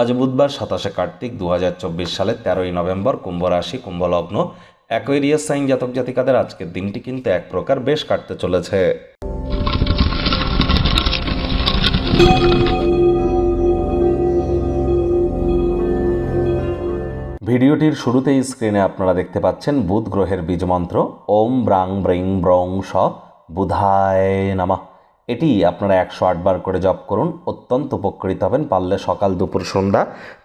আজ বুধবার সাতাশে কার্তিক দু সালের তেরোই নভেম্বর কুম্ভ রাশি, কুম্ভ লগ্ন অ্যাকোয়েরিয়াস সাইন জাতক জাতিকাদের আজকের দিনটি কিন্তু এক প্রকার বেশ কাটতে চলেছে। ভিডিওটির শুরুতেই স্ক্রিনে আপনারা দেখতে পাচ্ছেন বুধ গ্রহের বীজমন্ত্র ওম ব্রাং ব্রিং ব্রং স বুধায় নামা। এটি আপনারা একশো আটবার করে জপ করুন, অত্যন্ত উপকৃত হবেন। পারলে সকাল, দুপুর, সন্ধ্যা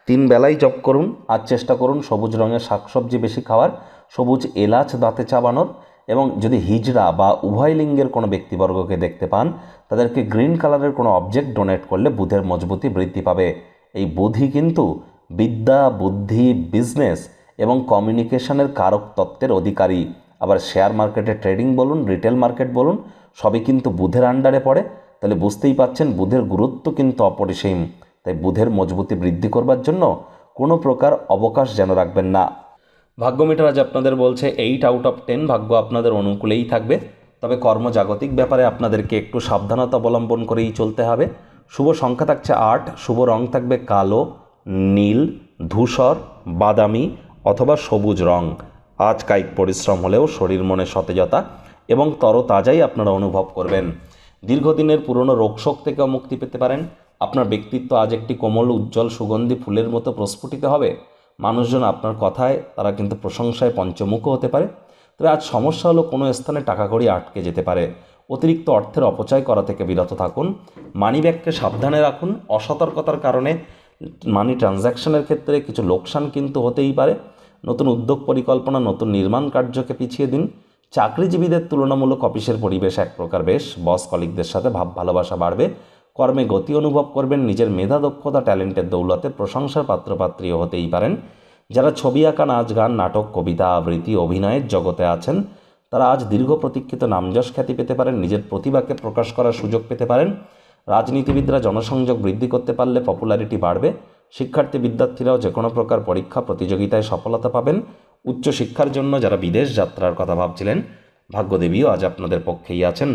তিন বেলায় জপ করুন। আর চেষ্টা করুন সবুজ রঙের শাকসবজি বেশি খাওয়ার, সবুজ এলাচ দাঁতে চাবানোর এবং যদি হিজড়া বা উভয় লিঙ্গের কোনো ব্যক্তিবর্গকে দেখতে পান, তাদেরকে গ্রিন কালারের কোনো অবজেক্ট ডোনেট করলে বুধের মজবুতি বৃদ্ধি পাবে। এই বুধই কিন্তু বিদ্যা, বুদ্ধি, বিজনেস এবং কমিউনিকেশনের কারক তত্ত্বের অধিকারী। আবার শেয়ার মার্কেটে ট্রেডিং বলুন রিটেল মার্কেট বলুন, সবই কিন্তু বুধের আন্ডারে পড়ে। তাহলে বুঝতেই পাচ্ছেন বুধের গুরুত্ব কিন্তু অপরিসীম। তাই বুধের মজবুতি বৃদ্ধি করবার জন্য কোনো প্রকার অবকাশ যেন রাখবেন না। ভাগ্য মিটার আজ আপনাদের বলছে এইট আউট অফ টেন ভাগ্য আপনাদের অনুকূলেই থাকবে। তবে কর্মজাগতিক ব্যাপারে আপনাদেরকে একটু সাবধানতা অবলম্বন করেই চলতে হবে। শুভ সংখ্যা থাকছে আট, শুভ রং থাকবে কালো, নীল, ধূসর, বাদামি অথবা সবুজ রং। আজ কায়িক পরিশ্রম হলেও শরীর মনে সতেজতা এবং তরতাজাই আপনারা অনুভব করবেন। দীর্ঘদিনের পুরনো রোগশোক থেকেও মুক্তি পেতে পারেন। আপনার ব্যক্তিত্ব আজ একটি কোমল, উজ্জ্বল, সুগন্ধি ফুলের মতো প্রস্ফুটিত হবে। মানুষজন আপনার কথায়, তারা কিন্তু প্রশংসায় পঞ্চমুখও হতে পারে। তবে আজ সমস্যা হলো কোনো স্থানে টাকা কড়ি আটকে যেতে পারে। অতিরিক্ত অর্থের অপচয় করা থেকে বিরত থাকুন। মানি ব্যাগকে সাবধানে রাখুন। অসতর্কতার কারণে মানি ট্রানজ্যাকশনের ক্ষেত্রে কিছু লোকসান কিন্তু হতেই পারে। নতুন উদ্যোগ পরিকল্পনা, নতুন নির্মাণ কার্যকে পিছিয়ে দিন। চাকরিজীবীদের তুলনামূলক অফিসের পরিবেশ এক প্রকার বেশ। বস কলিকদের সাথে ভাব, ভালোবাসা বাড়বে। কর্মে গতি অনুভব করবেন। নিজের মেধা, দক্ষতা, ট্যালেন্টের দৌলতে প্রশংসার পাত্রপাত্রীও হতেই পারেন। যারা ছবি আঁকা, নাচ, গান, নাটক, কবিতা, আবৃত্তি, অভিনয়ের জগতে আছেন, তারা আজ দীর্ঘ প্রতীক্ষিত নামযশ খ্যাতি পেতে পারেন। নিজের প্রতিভাকে প্রকাশ করার সুযোগ পেতে পারেন। রাজনীতিবিদরা জনসংযোগ বৃদ্ধি করতে পারলে পপুলারিটি বাড়বে। শিক্ষার্থী বিদ্যার্থীরাও যে কোনো প্রকার পরীক্ষা প্রতিযোগিতায় সফলতা পাবেন। উচ্চশিক্ষার জন্য যারা বিদেশ যাত্রার কথা ভাবছিলেন, ভাগ্যদেবীও আজ আপনাদের পক্ষেই আছেন।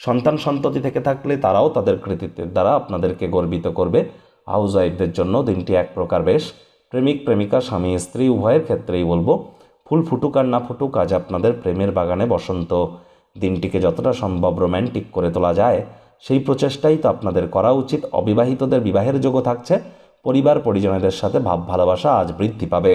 সন্তান সন্ততি থেকে থাকলে তারাও তাদের কৃতিত্বের দ্বারা আপনাদেরকে গর্বিত করবে। হাউস ওয়াইফদের জন্য দিনটি এক প্রকার বেশ। প্রেমিক, প্রেমিকা, স্বামী, স্ত্রী, উভয়ের ক্ষেত্রেই বলব, ফুল ফুটুক আর না ফুটুক আজ আপনাদের প্রেমের বাগানে বসন্ত। দিনটিকে যতটা সম্ভব রোম্যান্টিক করে তোলা যায়, সেই প্রচেষ্টাই তো আপনাদের করা উচিত। অবিবাহিতদের বিবাহের যোগ্য থাকছে। পরিবার পরিজনেদের সাথে ভাব ভালোবাসা আজ বৃদ্ধি পাবে।